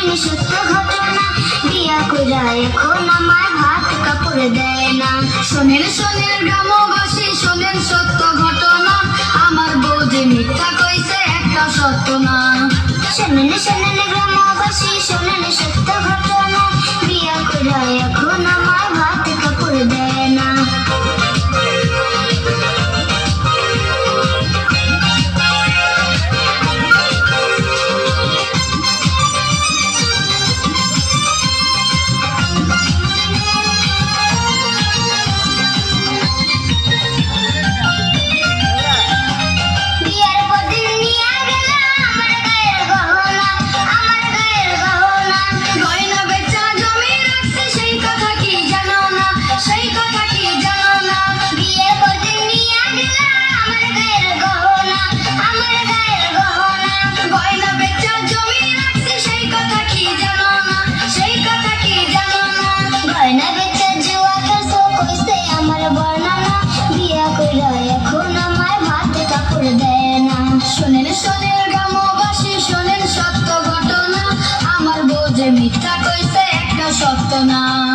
জানি সত্য ঘটনা। বিয়া কইরা এখন আমার ভাত কাপড়ে দেয় না। শোনেন শোনেন, গ্রামবাসী, শোনেন সত্য ঘটনা। আমার বউ যে মিথ্যা কইছে, একটা সত্য না। শোনেন শোনেন, গ্রামবাসী, শোনেন সত্য ঘটনা। বিয়া কইরা সত্য না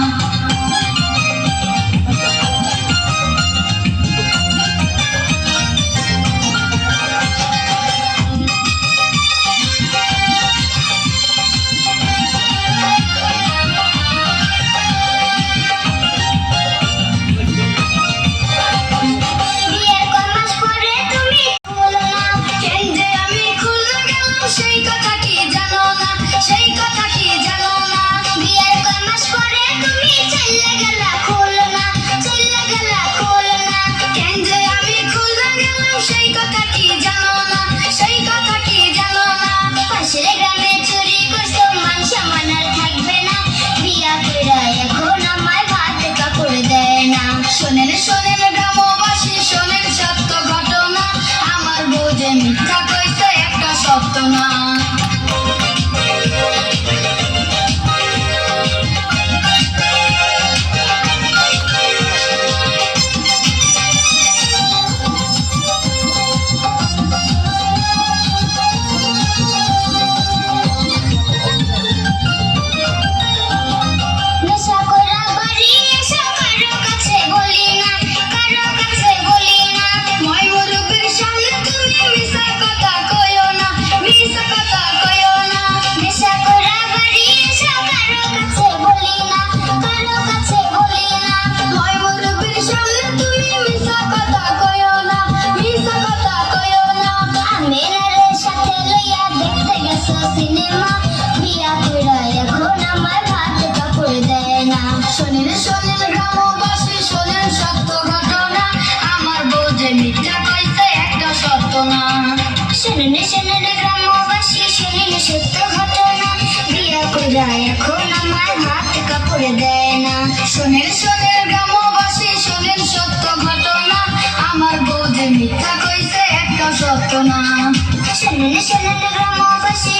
যায়, এখন আমার হাত কাপড়ে দেয় না। শোনেন শোনেন, গ্রামবাসী, শোনেন সত্য ঘটনা। আমার বৌদ্ধ যে মিথ্যা কইছে, একটা সত্য না। শোনেন শোনেন, গ্রামবাসী